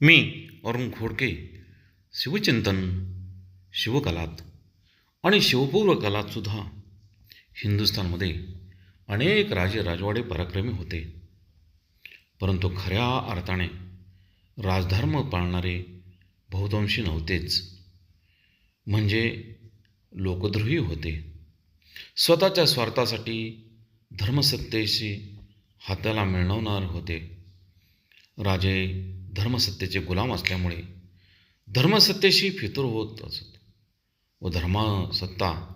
मी अरुण खोडके शिवचिंतन शिवकलात आणि शिवपूर्व कलातसुद्धा हिंदुस्थानमध्ये अनेक राजे राजवाडे पराक्रमी होते. परंतु खऱ्या अर्थाने राजधर्म पाळणारे बहुतांशी नव्हतेच. म्हणजे लोकद्रोही होते. स्वतःच्या स्वार्थासाठी धर्मसत्तेशी हाताला मिळवणार होते. राजे धर्मसत्तेचे गुलाम असल्यामुळे धर्मसत्तेशी फितूर होत असत व धर्मसत्ता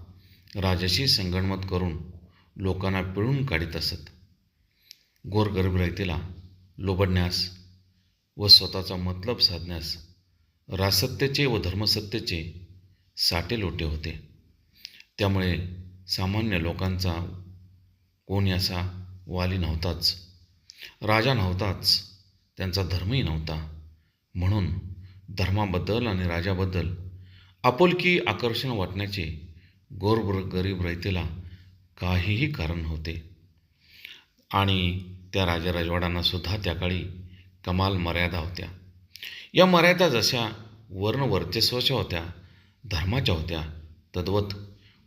राजाशी संगणमत करून लोकांना पिळून काढीत असत. गोरगरीब रयतेला लोबडण्यास व स्वतःचा मतलब साधण्यास राजसत्तेचे व धर्मसत्तेचे साटे लोटे होते. त्यामुळे सामान्य लोकांचा कोणी असा वाली नव्हताच राजा नव्हताच त्यांचा धर्मही नव्हता. म्हणून धर्माबद्दल आणि राजाबद्दल आपुलकी आकर्षण वाटण्याचे गोरबर गरीब रयतेला काहीही कारण होते. आणि त्या राजराजवाड्यांना सुद्धा त्या काळी कमाल मर्यादा होत्या. या मर्यादा जशा वर्णवर्चस्वाच्या होत्या धर्माच्या होत्या तद्वत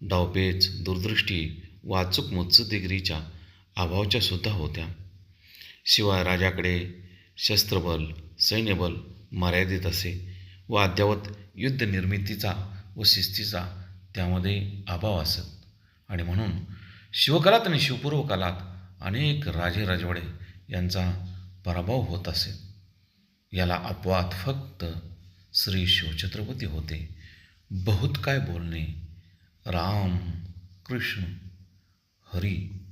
डावपेच दूरदृष्टी वाचूक मुत्सुदिगिरीच्या अभावाच्या सुद्धा होत्या. शिवाय राजाकडे शस्त्रबल सैन्यबल मर्यादित असे व अद्यावत युद्ध निर्मितीचा व शिस्तीचा त्यामध्ये अभाव असत. आणि म्हणून शिवकालात आणि शिवपूर्व कालात अनेक राजे राजवाडे यांचा पराभव होत असे. याला अपवाद फक्त श्री शिवछत्रपती होते. बहुत काय बोलणे? राम कृष्ण हरी